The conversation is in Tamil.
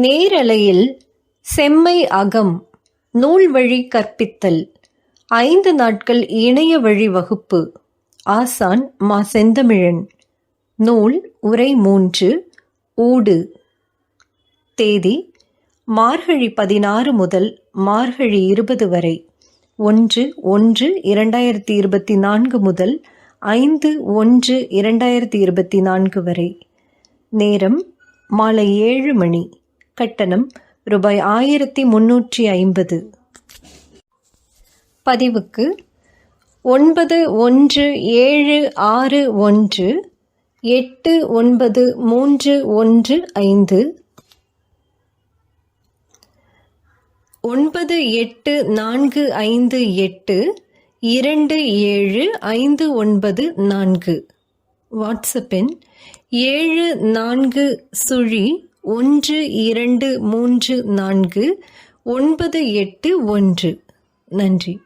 நேரலையில் செம்மை அகம் நூல் வழி கற்பித்தல் ஐந்து நாட்கள் இணைய வழி வகுப்பு ஆசான் மா செந்தமிழன் நூல் உரை மூன்று ஊடு. தேதி மார்கழி பதினாறு முதல் மார்கழி இருபது வரை ஒன்று ஒன்று இரண்டாயிரத்தி இருபத்தி நான்கு முதல் ஐந்து ஒன்று இரண்டாயிரத்தி இருபத்தி நான்கு வரை. நேரம் மாலை ஏழு மணி. கட்டணம் ரூபாய் ஆயிரத்தி முன்னூற்றி ஐம்பது. பதிவுக்கு ஒன்பது ஒன்று ஏழு ஆறு ஒன்று எட்டு ஒன்பது மூன்று ஒன்று ஐந்து. ஒன்பது எட்டு நான்கு ஐந்து எட்டு இரண்டு ஏழு ஐந்து ஒன்பது நான்கு. வாட்ஸ்அப்பின் ஏழு நான்கு சுழி ஒன்று இரண்டு மூன்று நான்கு ஒன்பது எட்டு ஒன்று. நன்றி.